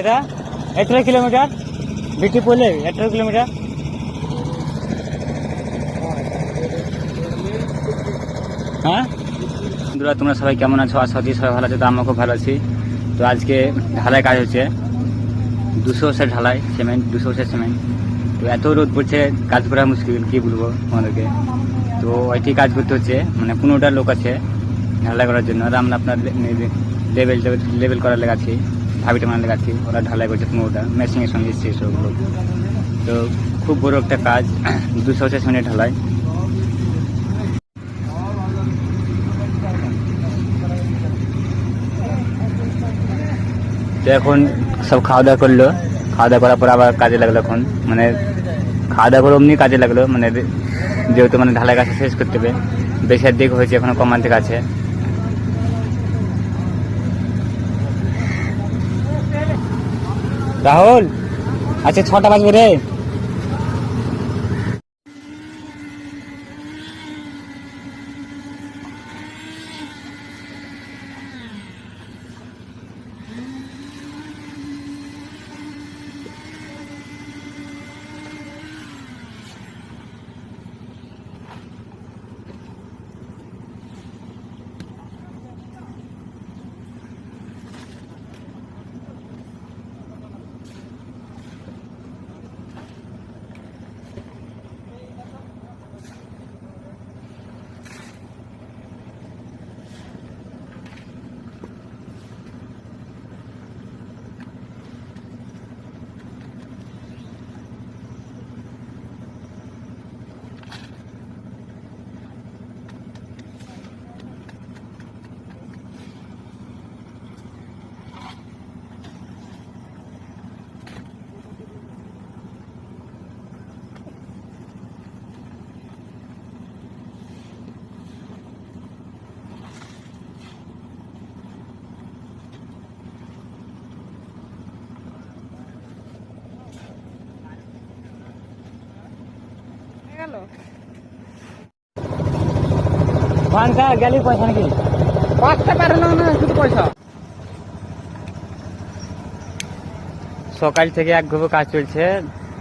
এটা আঠারো কিলোমিটার, বিটি পড়লে আঠারো কিলোমিটার। হ্যাঁ? বন্ধুরা, তোমরা সবাই কেমন আছো? আশা করি সবাই ভালো আছো, তো খুব ভালো আছি। তো আজকে ঢালাই কাজ হচ্ছে। দুশো বছর ঢালাই, সিমেন্ট, দুশো বছর সিমেন্ট। তো এত রোদ পড়ছে, কাজ করা মুশকিল, কি বলব তোমাদেরকে? তো ওইটি কাজ করতে হচ্ছে মানে পনেরোটা লোক আছে ঢালাই করার জন্য। আর আমরা আপনার লেভেল লেভেল করার লেগাছি ভাবিটা মানে লেগাছি ওরা ঢালাই করছে পনেরোটা মেশিনের সঙ্গে এসছে সবগুলো তো খুব বড় একটা কাজ, দুশো বছর সিমেন্টের ঢালাই। তো এখন সব খাওয়া দাওয়া করল। খাওয়া দাওয়া করার পর আবার কাজে লাগল এখন। মানে খাওয়া দাওয়া করে অমনি কাজে লাগল। মানে যেহেতু মানে ঢালাই কাছে শেষ করতে হবে। বেশির দিক হয়েছে এখনও কমান থেকে আছে রাহুল আচ্ছা ছটা বাজবে রে। গেল ভানটা গেলি পয়সা নাকি? বাঁচতে পারে না না শুধু পয়সা। সকাল থেকে এক ঘুবো কাজ চলছে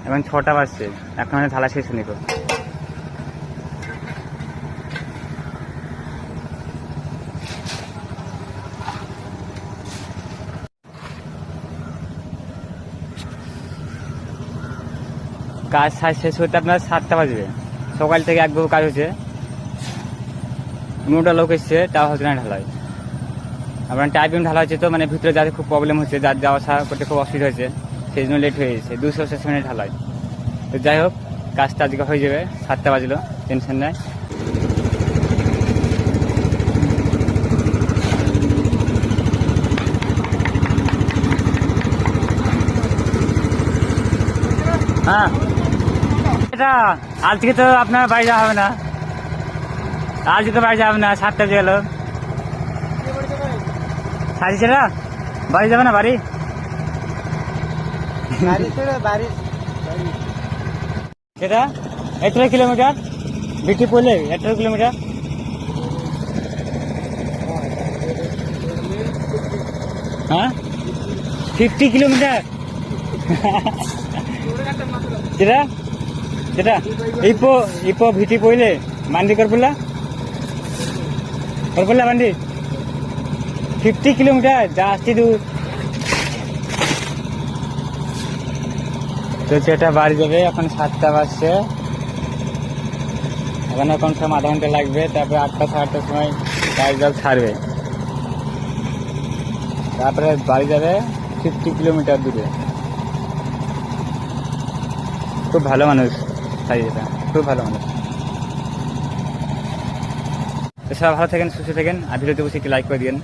এবং ছটা বাজছে। এখন থালা শেষ হয়নি কাজ শেষ হতে আপনার সাতটা বাজবে। সকাল থেকে এক ঘুবো কাজ হচ্ছে। পনেরোটা লোক এসছে, তাও হচ্ছে না ঢালাই। আপনার টাইপিং ঢালা হচ্ছে তো মানে ভিতরে যাতে খুব প্রবলেম হচ্ছে, যার যাওয়া আসা করতে খুব অসুবিধা হয়েছে, সেই জন্য লেট হয়ে গেছে। দুশো সেশনে ঢালাই। তো যাই হোক, কাজটা আজকে হয়ে যাবে, সাতটা বাজলো টেনশন নেয় হ্যাঁ। এটা আজকে তো আপনার বাড়ি যাওয়া হবে না। আজকে তো বাড়ি যাবে না সাতটা গেল। সাড়ে সেটা বাড়ি যাবে না বাড়ি? ছেড়ে সেটা আঠারো কিলোমিটার? বিটি পড়লে আঠারো কিলোমিটার? হ্যাঁ? Fifty kilometre? সেটা ചേട്ടാ ഇപ്പോ ഇപ്പോ ভিটি പോയില്ലേ মান্ডি കുഴപ്പമില്ല കുഴപ്പമില്ല মান্ডি? ফিফটি কিলোমিটার ജാസ്തി দূর। তো সেটা বাড়ি যাবে, এখন সাতটা বাজছে। এখন এখন সব আধা ঘণ্টা লাগবে, তারপরে আটটা সাড়টার সময় গাড়ি জল ছাড়বে। তারপরে বাড়ি যাবে ফিফটি কিলোমিটার দূরে। খুব ভালো মানুষ। সাজিয়েটা খুব ভালো মানুষ। সবাই ভালো থাকেন, সুস্থ থাকেন। আর ভিডিওতে বসে একটি লাইক করে দিন